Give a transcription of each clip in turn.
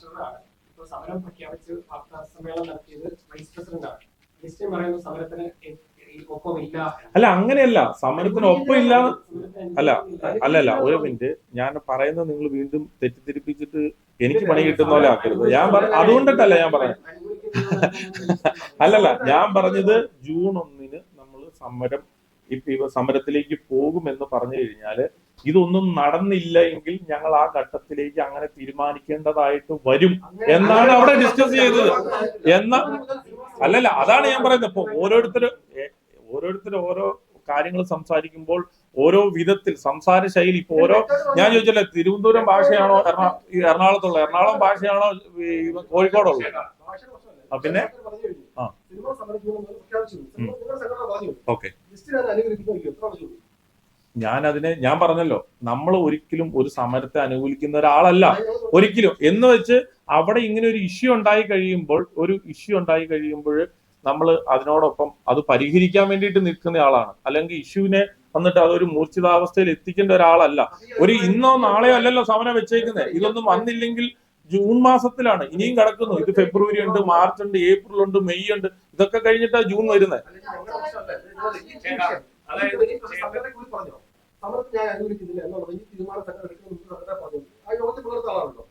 ട്രഷററാണ് ഇപ്പൊ സമരം പ്രഖ്യാപിച്ച്. സമ്മേളനം നടത്തിയത് വൈസ് പ്രസിഡന്റാണ് ലിസ്റ്റ് പറയുന്നത് സമരത്തിന് അല്ല അങ്ങനെയല്ല. സമരത്തിന് സമരത്തിന് അല്ല. അല്ലല്ല ഒരു മിനിറ്റ് ഞാൻ പറയുന്നത് നിങ്ങൾ വീണ്ടും തെറ്റിദ്ധരിപ്പിച്ചിട്ട് എനിക്ക് പണി കിട്ടുന്ന പോലെ ആക്കരുത്. ഞാൻ അതുകൊണ്ടിട്ടല്ല ഞാൻ പറഞ്ഞത്. അല്ലല്ല ഞാൻ പറഞ്ഞത് ജൂൺ ഒന്നിന് നമ്മൾ സമരം ഇപ്പൊ സമരത്തിലേക്ക് പോകുമെന്ന് പറഞ്ഞു കഴിഞ്ഞാൽ ഇതൊന്നും നടന്നില്ല എങ്കിൽ ഞങ്ങൾ ആ ഘട്ടത്തിലേക്ക് അങ്ങനെ തീരുമാനിക്കേണ്ടതായിട്ട് വരും. എന്നാണ് അവിടെ ഡിസ്കസ് ചെയ്തത്. എന്ന അല്ലല്ല അതാണ് ഞാൻ പറയുന്നത്. ഇപ്പൊ ഓരോരുത്തർ ഓരോരുത്തർ ഓരോ കാര്യങ്ങൾ സംസാരിക്കുമ്പോൾ ഓരോ വിധത്തിൽ സംസാര ശൈലി ഇപ്പൊ ഓരോ ഞാൻ ചോദിച്ചല്ലേ തിരുവനന്തപുരം ഭാഷയാണോ എറണാ ഈ എറണാകുളത്തുള്ള എറണാകുളം ഭാഷയാണോ കോഴിക്കോടുള്ള പിന്നെ? ആ. ഓക്കെ ലിസ്റ്റിൽ അത് അനുകരിക്കുന്നില്ല എത്ര പറഞ്ഞു ഞാൻ അതിനെ ഞാൻ പറഞ്ഞല്ലോ നമ്മൾ ഒരിക്കലും ഒരു സമരത്തെ അനുകൂലിക്കുന്ന ഒരാളല്ല. ഒരിക്കലും. എന്ന് വെച്ച് അവിടെ ഇങ്ങനെ ഒരു ഇഷ്യൂ ഉണ്ടായി കഴിയുമ്പോൾ ഒരു ഇഷ്യൂ ഉണ്ടായി കഴിയുമ്പോൾ നമ്മൾ അതിനോടൊപ്പം അത് പരിഹരിക്കാൻ വേണ്ടിയിട്ട് നിൽക്കുന്ന ആളാണ്. അല്ലെങ്കിൽ ഇഷ്യൂവിനെ വന്നിട്ട് അതൊരു മൂർച്ഛിതാവസ്ഥയിൽ എത്തിക്കേണ്ട ഒരാളല്ല. ഒരു ഇന്നോ നാളെയോ അല്ലല്ലോ സമരം വെച്ചേക്കുന്നത് ഇതൊന്നും വന്നില്ലെങ്കിൽ ജൂൺ മാസത്തിലാണ്. ഇനിയും കിടക്കുന്നു. ഇത് ഫെബ്രുവരി ഉണ്ട് മാർച്ച് ഉണ്ട് ഏപ്രിൽ ഉണ്ട് മെയ് ഉണ്ട്. ഇതൊക്കെ കഴിഞ്ഞിട്ടാ ജൂൺ വരുന്നത് അതായത് സംഘടനയെ കൂടി പറഞ്ഞോ സമരത്തെ ഞാൻ അനുകൂലിക്കുന്നില്ല എന്നുള്ളത് ഈ തീരുമാനം സംഘടന എടുക്കുന്ന സംഘടന പറഞ്ഞു. ആ യോഗത്തിൽ പങ്കെടുത്ത ആളാണല്ലോ.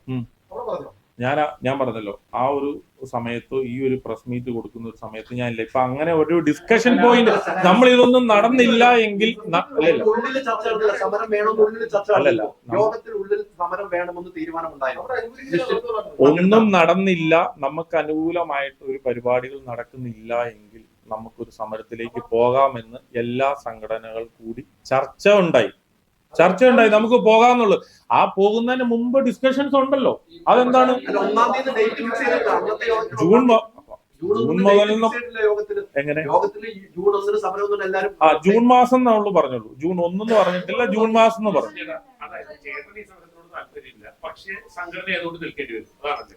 അവിടെ പറഞ്ഞോ? ഞാൻ ഞാൻ പറഞ്ഞല്ലോ. ആ ഒരു സമയത്ത് ഈ ഒരു പ്രസ് മീറ്റ് കൊടുക്കുന്ന ഒരു സമയത്ത് ഞാൻ ഇല്ല. ഇപ്പൊ അങ്ങനെ ഒരു ഡിസ്കഷൻ പോയിന്റ് നമ്മൾ ഇതൊന്നും നടന്നില്ല എങ്കിൽ അല്ലല്ല ഒന്നും നടന്നില്ല. നമുക്ക് അനുകൂലമായിട്ട് ഒരു പരിപാടികൾ നടക്കുന്നില്ല എങ്കിൽ നമുക്കൊരു സമരത്തിലേക്ക് പോകാമെന്ന് എല്ലാ സംഘടനകൾ കൂടി ചർച്ച ഉണ്ടായി. ചർച്ച ഉണ്ടായി. നമുക്ക് പോകാന്നുള്ളു ആ പോകുന്നതിന് മുമ്പ് ഡിസ്കഷൻസ് ഉണ്ടല്ലോ. അതെന്താണ്? ജൂൺ ജൂൺ മുതൽ എങ്ങനെ? യോഗത്തിൽ ഈ ജൂൺ ഒന്നിന് സമരം ഒന്നും എല്ലാവരും ആ ജൂൺ മാസം എന്നുള്ളൂ പറഞ്ഞുള്ളൂ. ജൂൺ ഒന്നെന്ന് പറഞ്ഞിട്ടില്ല ജൂൺ മാസം എന്ന് പറഞ്ഞു.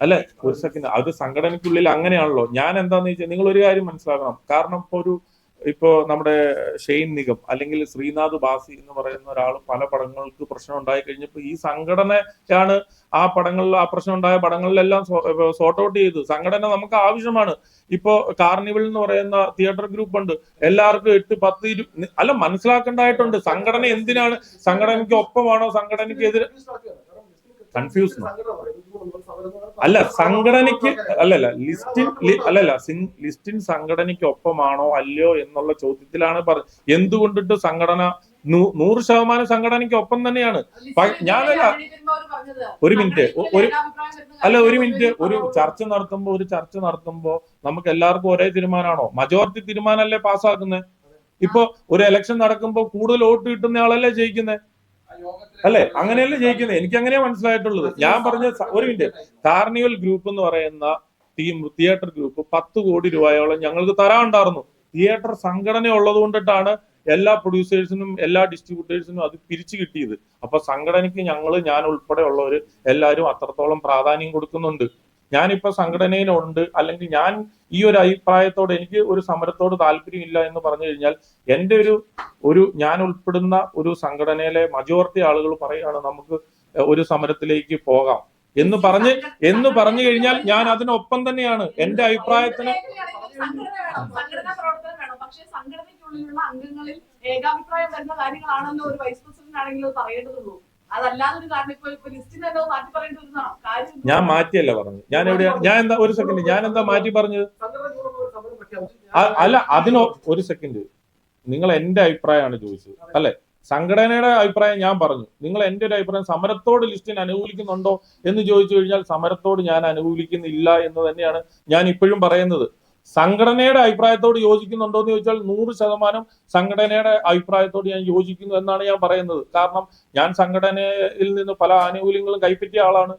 അല്ലെ ഒരു സെക്കൻഡ് അത് സംഘടനയ്ക്കുള്ളിൽ അങ്ങനെയാണല്ലോ. ഞാൻ എന്താന്ന് വെച്ചാൽ നിങ്ങൾ ഒരു കാര്യം മനസ്സിലാക്കണം. കാരണം ഇപ്പൊ ഒരു ഇപ്പോ നമ്മുടെ ഷെയ്ൻ നിഗം അല്ലെങ്കിൽ ശ്രീനാഥ് ബാസി എന്ന് പറയുന്ന ഒരാൾ പല പടങ്ങൾക്ക് പ്രശ്നം ഉണ്ടായി കഴിഞ്ഞപ്പോൾ ഈ സംഘടനയാണ് ആ പടങ്ങളിൽ ആ പ്രശ്നം ഉണ്ടായ പടങ്ങളിലെല്ലാം സോർട്ട് ഔട്ട് ചെയ്തു. സംഘടന നമുക്ക് ആവശ്യമാണ്. ഇപ്പോ കാർണിവൽ എന്ന് പറയുന്ന തിയേറ്റർ ഗ്രൂപ്പ് ഉണ്ട്. എല്ലാവർക്കും എട്ട് പത്ത് ഇരു അല്ല മനസ്സിലാക്കേണ്ടതായിട്ടുണ്ട്. സംഘടന എന്തിനാണ്? സംഘടനയ്ക്ക് ഒപ്പമാണോ? സംഘടനയ്ക്ക് എതിരെ കൺഫ്യൂസ് അല്ല സംഘടനയ്ക്ക് അല്ലല്ല ലിസ്റ്റിൻ അല്ലല്ല ലിസ്റ്റിൻ സംഘടനയ്ക്ക് ഒപ്പമാണോ അല്ലയോ എന്നുള്ള ചോദ്യത്തിലാണ് പറഞ്ഞത് എന്തുകൊണ്ടിട്ട് സംഘടന നൂറ് ശതമാനം സംഘടനയ്ക്ക് ഒപ്പം തന്നെയാണ് ഞാനല്ല ഒരു മിനിറ്റ് ഒരു അല്ല ഒരു മിനിറ്റ് ഒരു ചർച്ച നടത്തുമ്പോ ഒരു ചർച്ച നടത്തുമ്പോ നമുക്ക് എല്ലാവർക്കും ഒരേ തീരുമാനമാണോ? മജോറിറ്റി തീരുമാനമല്ലേ പാസ്സാക്കുന്നത് ഇപ്പൊ ഒരു ഇലക്ഷൻ നടക്കുമ്പോ കൂടുതൽ വോട്ട് കിട്ടുന്ന ആളല്ലേ ജയിക്കുന്നത് അല്ലെ? അങ്ങനെയല്ലേ ജയിക്കുന്നത് എനിക്ക് അങ്ങനെയാ മനസ്സിലായിട്ടുള്ളത്. ഞാൻ പറഞ്ഞ ഒരു മിനിറ്റ്. കാർണിവൽ ഗ്രൂപ്പ് എന്ന് പറയുന്ന ടീം തിയേറ്റർ ഗ്രൂപ്പ് പത്ത് കോടി രൂപയോളം ഞങ്ങൾക്ക് തരാനുണ്ടായിരുന്നു. തിയേറ്റർ സംഘടന ഉള്ളത് കൊണ്ടിട്ടാണ് എല്ലാ പ്രൊഡ്യൂസേഴ്സിനും എല്ലാ ഡിസ്ട്രിബ്യൂട്ടേഴ്സിനും അത് പിരിച്ചു കിട്ടിയത്. അപ്പൊ സംഘടനയ്ക്ക് ഞങ്ങൾ ഞാൻ ഉൾപ്പെടെ ഉള്ളവർ എല്ലാവരും അത്രത്തോളം പ്രാധാന്യം കൊടുക്കുന്നുണ്ട്. ഞാനിപ്പോ സംഘടനയിലുണ്ട് അല്ലെങ്കിൽ ഞാൻ ഈ ഒരു അഭിപ്രായത്തോട് എനിക്ക് ഒരു സമരത്തോട് താല്പര്യമില്ല എന്ന് പറഞ്ഞു കഴിഞ്ഞാൽ എന്റെ ഒരു ഒരു ഞാൻ ഉൾപ്പെടുന്ന ഒരു സംഘടനയിലെ മജോറിറ്റി ആളുകൾ പറയുകയാണ് നമുക്ക് ഒരു സമരത്തിലേക്ക് പോകാം എന്ന് പറഞ്ഞ് എന്ന് പറഞ്ഞു കഴിഞ്ഞാൽ ഞാൻ അതിനൊപ്പം തന്നെയാണ് എന്റെ അഭിപ്രായത്തിന്. പക്ഷേ അംഗങ്ങളിൽ ഏകാഭിപ്രായം വരുന്ന കാര്യങ്ങളാണെന്ന് ഒരു വൈസ് പ്രസിഡന്റ് ആണെങ്കിലും പറയേണ്ടതുള്ളൂ. ഞാൻ മാറ്റിയല്ല പറഞ്ഞു ഞാൻ എവിടെയാ ഞാൻ എന്താ ഒരു സെക്കൻഡ് ഞാൻ എന്താ മാറ്റി പറഞ്ഞത്? അല്ല അതിനോ ഒരു സെക്കൻഡ് നിങ്ങൾ എന്റെ അഭിപ്രായമാണ് ചോദിച്ചത് അല്ലെ? സംഘടനയുടെ അഭിപ്രായം ഞാൻ പറഞ്ഞു. നിങ്ങൾ എന്റെ ഒരു അഭിപ്രായം സമരത്തോട് ലിസ്റ്റിന് അനുകൂലിക്കുന്നുണ്ടോ എന്ന് ചോദിച്ചു കഴിഞ്ഞാൽ സമരത്തോട് ഞാൻ അനുകൂലിക്കുന്നില്ല എന്ന് തന്നെയാണ് ഞാൻ ഇപ്പോഴും പറയുന്നത്. സംഘടനയുടെ അഭിപ്രായത്തോട് യോജിക്കുന്നുണ്ടോ എന്ന് ചോദിച്ചാൽ നൂറ് ശതമാനം സംഘടനയുടെ അഭിപ്രായത്തോട് ഞാൻ യോജിക്കുന്നു എന്നാണ് ഞാൻ പറയുന്നത്. കാരണം ഞാൻ സംഘടനയിൽ നിന്ന് പല ആനുകൂല്യങ്ങളും കൈപ്പറ്റിയ ആളാണ്.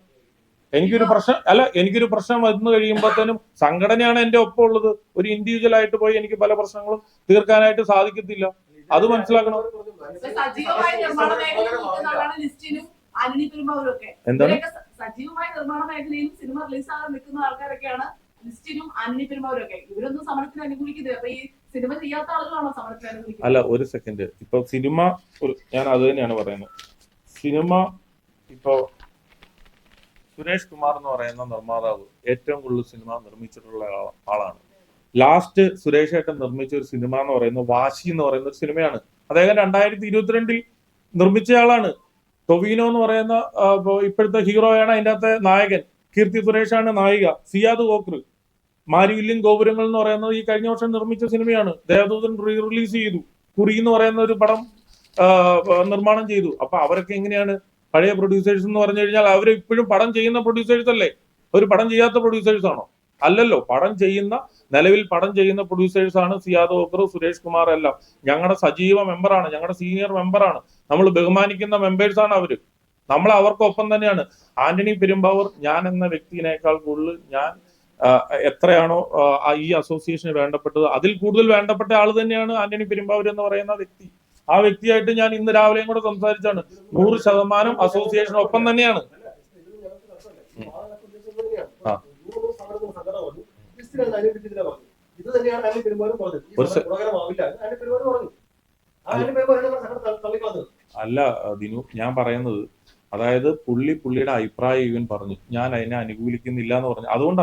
എനിക്കൊരു പ്രശ്നം അല്ല എനിക്കൊരു പ്രശ്നം വന്നു കഴിയുമ്പോഴത്തേനും സംഘടനയാണ് എന്റെ ഒപ്പം ഉള്ളത്. ഒരു ഇൻഡിവിജ്വൽ ആയിട്ട് പോയി എനിക്ക് പല പ്രശ്നങ്ങളും തീർക്കാനായിട്ട് സാധിക്കത്തില്ല. അത് മനസ്സിലാക്കണം. എന്താണ്? സജീവമായ നിർമ്മാണ മേഖലയിലും സിനിമ റിലീസാകാൻ നിൽക്കുന്ന ആൾക്കാരൊക്കെയാണ്. ലിസ്റ്റിനും ആന്റണി പെരുമ്പാവൂരും ഒക്കെ ഇവരൊന്നും സമരത്തിന് അനുകൂലിക്കുന്നത് അപ്പൊ ഈ സിനിമ ചെയ്യാത്ത ആളുകളാണോ സമരത്തിന് അനുകൂലിക്കുന്നത്? അല്ല ഒരു സെക്കൻഡ് ഇപ്പൊ സിനിമ ഞാൻ അത് തന്നെയാണ് പറയുന്നത്. സിനിമ ഇപ്പോ സുരേഷ് കുമാർ എന്ന് പറയുന്ന നിർമ്മാതാവ് ഏറ്റവും കൂടുതൽ സിനിമ നിർമ്മിച്ചിട്ടുള്ള ആളാണ്. ലാസ്റ്റ് സുരേഷ് ഏട്ടൻ നിർമ്മിച്ച ഒരു സിനിമ എന്ന് പറയുന്നത് വാശി എന്ന് പറയുന്ന ഒരു സിനിമയാണ്. അദ്ദേഹം രണ്ടായിരത്തി ഇരുപത്തിരണ്ടിൽ നിർമ്മിച്ചയാളാണ് ടൊവിനോ എന്ന് പറയുന്ന ഇപ്പോഴത്തെ ഹീറോയാണ് അതിന്റെ അകത്തെ നായകൻ. കീർത്തി സുരേഷാണ് നായിക. സിയാദ് കോക്ര് മാരിവില്യൻ ഗോപുരങ്ങൾ എന്ന് പറയുന്നത് ഈ കഴിഞ്ഞ വർഷം നിർമ്മിച്ച സിനിമയാണ്. ദേവദൂതൻ റീ റിലീസ് ചെയ്തു. കുറി എന്ന് പറയുന്ന ഒരു പടം നിർമ്മാണം ചെയ്തു. അപ്പൊ അവരൊക്കെ എങ്ങനെയാണ് പഴയ പ്രൊഡ്യൂസേഴ്സ് എന്ന് പറഞ്ഞു കഴിഞ്ഞാൽ അവർ ഇപ്പോഴും പടം ചെയ്യുന്ന പ്രൊഡ്യൂസേഴ്സ് അല്ലേ? ഒരു പടം ചെയ്യാത്ത പ്രൊഡ്യൂസേഴ്സ് ആണോ? അല്ലല്ലോ പടം ചെയ്യുന്ന നിലവിൽ പടം ചെയ്യുന്ന പ്രൊഡ്യൂസേഴ്സ് ആണ് സിയാദ് ഓക്കർ സുരേഷ് കുമാർ എല്ലാം. ഞങ്ങളുടെ സജീവ മെമ്പറാണ് ഞങ്ങളുടെ സീനിയർ മെമ്പറാണ് നമ്മൾ ബഹുമാനിക്കുന്ന മെമ്പേഴ്സ് ആണ് അവർ. നമ്മൾ അവർക്കൊപ്പം തന്നെയാണ്. ആന്റണി പെരുമ്പാവൂർ ഞാൻ എന്ന വ്യക്തിനേക്കാൾ കൂടുതൽ ഞാൻ എത്രയാണോ ഈ അസോസിയേഷന് വേണ്ടപ്പെട്ടത്. അതിൽ കൂടുതൽ വേണ്ടപ്പെട്ട ആൾ തന്നെയാണ് ആന്റണി പെരുമ്പാവൂർ എന്ന് പറയുന്ന വ്യക്തി. ആ വ്യക്തിയായിട്ട് ഞാൻ ഇന്ന് രാവിലെയും കൂടെ സംസാരിച്ചാണ്. നൂറ് ശതമാനം അസോസിയേഷൻ ഒപ്പം തന്നെയാണ്. ഇത് തന്നെയാണ് പറഞ്ഞത് അല്ല. ദിനു ഞാൻ പറയുന്നത് അതായത് പുള്ളി പുള്ളിയുടെ അഭിപ്രായം ഇവൻ പറഞ്ഞു. ഞാൻ അതിനെ അനുകൂലിക്കുന്നില്ല എന്ന് പറഞ്ഞു. അതുകൊണ്ട്